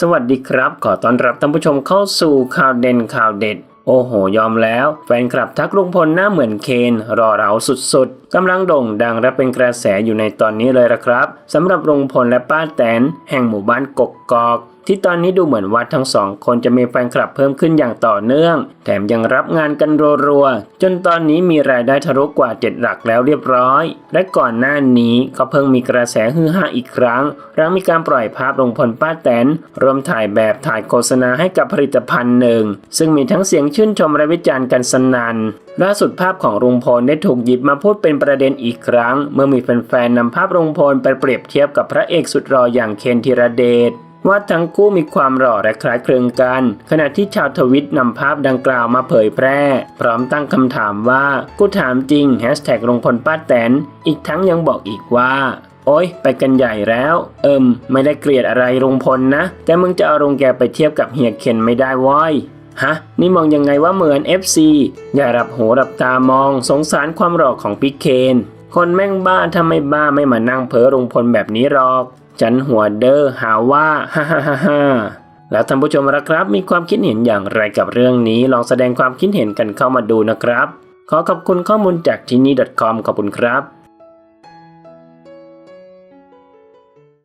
สวัสดีครับ ขอต้อนรับท่านผู้ชมเข้าสู่ข่าวเด่นข่าวเด็ด โอ้โห ยอมแล้ว แฟนคลับทักลุงพลหน้าเหมือนเคน รอเราสุดๆกำลังโด่งดังและเป็นกระแสอยู่ในตอนนี้เลยละครับสำหรับลุงพลและป้าแตน แห่งหมู่บ้านกกกอก ที่ตอนนี้ดูเหมือนว่าทั้งสองคนจะมีแฟนคลับเพิ่มขึ้นอย่างต่อเนื่อง แถมยังรับงานกันรัวๆ จนตอนนี้มีรายได้ทะลุกว่าเจ็ดหลักแล้วเรียบร้อย และก่อนหน้านี้ก็เพิ่งมีกระแสฮือฮาอีกครั้ง หลังมีการปล่อยภาพลงพลป้าแตนรวมถ่ายแบบถ่ายโฆษณาให้กับผลิตภัณฑ์หนึ่ง ซึ่งมีทั้งเสียงชื่นชมและวิจารณ์กันสนัน่นล่าสุดภาพของลุงพลได้ถูกหยิบมาพูดเป็นประเด็นอีกครั้ง เมื่อมีแฟนๆนำภาพลุงพลไปเปรียบเทียบกับพระเอกสุดรออย่างเคนธีรเดช ว่าทั้งคู่มีความหล่อและคล้ายคลึงกัน ขณะที่ชาวทวิตนำภาพดังกล่าวมาเผยแพร่ พร้อมตั้งคำถามว่ากูถามจริงแฮชแท็กลงพลป้าแตน อีกทั้งยังบอกอีกว่าโอ๊ยไปกันใหญ่แล้ว เอิมไม่ได้เกลียดอะไรลงพลนะ แต่มึงจะเอาลงแกไปเทียบกับเฮียเคนไม่ได้ว้อยฮะ นี่มองยังไงว่าเหมือน FC อย่ารับหูรับตามอง สงสารความหล่อของพี่เคน คนแม่งบ้าถ้าไม่บ้าไม่มานั่งเผลอลงพลแบบนี้หรอก จันหัวเดอหาว่าฮ่าฮ่าฮ่าฮ่าแล้วท่านผู้ชมละครับ มีความคิดเห็นอย่างไรกับเรื่องนี้ ลองแสดงความคิดเห็นกันเข้ามาดูนะครับ ขอขอบคุณข้อมูลจากที่นี่ .com ขอบคุณครับ